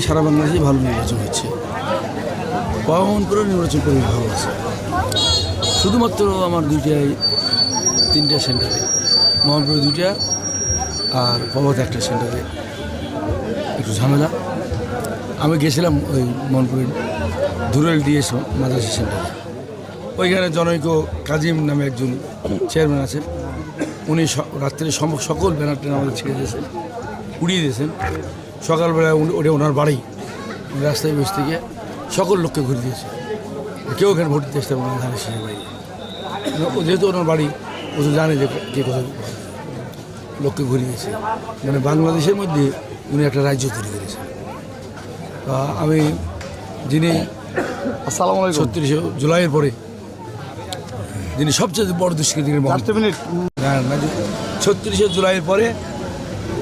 হয় সারা বাংলাদেশে ভালো নির্বাচন হচ্ছে। করে নির্বাচন করে ভালো আছে। শুধুমাত্র আমার দুইটাই, তিনটা সেন্টারে। মোহাম্মদপুরে দুইটা আর পবত একটা সেন্টারে। একটু ঝামেলা। আমি গেছিলাম ওই মোহনপুরের ধুরেল ডিএস মাদ্রাসা সেন্টারে। ওইখানে জনৈক কাজিম নামে একজন চেয়ারম্যান আছেন। উনি রাত্রে সকল ব্যানার ট্যানার আমাদের ছেড়ে দিয়েছেন, উড়িয়ে দিয়েছেন। সকালবেলা ওটা ওনার বাড়ি রাস্তায় বসে থেকে সকল লোককে ঘুরে দিয়েছে। কেউ ওখানে ভোট দিতে আসতে পারে ধানের শেষের বাড়ি ও যেহেতু ওনার বাড়ি ও তো জানে যে কে কোথায় লোককে ঘুরিয়ে দিয়েছে। মানে বাংলাদেশের মধ্যে উনি একটা রাজ্য তৈরি করেছেন। তা আমি যিনি আসসালামু ছত্রিশে জুলাইয়ের পরে যিনি সবচেয়ে বড় দুষ্কৃতির মিনিট। ছত্রিশে জুলাইয়ের পরে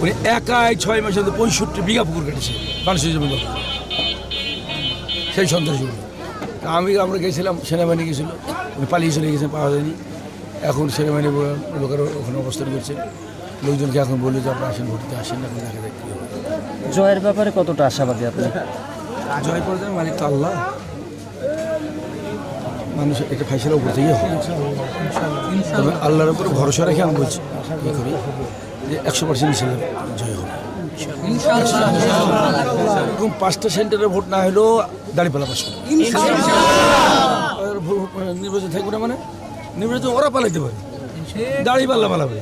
উনি একাই ছয় মাসের মধ্যে পঁয়ষট্টি বিঘা পুকুর কেটেছে মানুষের জমি সেই সন্ত্রাসী আমি আমরা গেছিলাম সেনাবাহিনী গেছিল উনি পালিয়ে চলে গেছেন পাওয়া যায়নি। এখন সেনাবাহিনী লোকেরা ওখানে অবস্থান করছে। লোকজনকে এখন বলে যে আপনারা আসেন ভোটিতে আসেন এখন দেখা যাক জয়ের ব্যাপারে কতটা আশাবাদী আপনি? জয় করে দেন মালিক তো আল্লাহ। মানুষ এটা ফাইসলা উপর থেকে তবে আল্লাহর উপরে ভরসা রেখে আমি বলছি কী করি? যে একশো পার্সেন্ট ইনশাল্লাহ জয় হবে। এরকম পাঁচটা সেন্টারে ভোট না হলেও দাঁড়িয়ে পাশ করবে নির্বাচন থাকবে না মানে নির্বাচন ওরা পালাইতে পারে। দাঁড়িয়ে পাল্লা পালাবে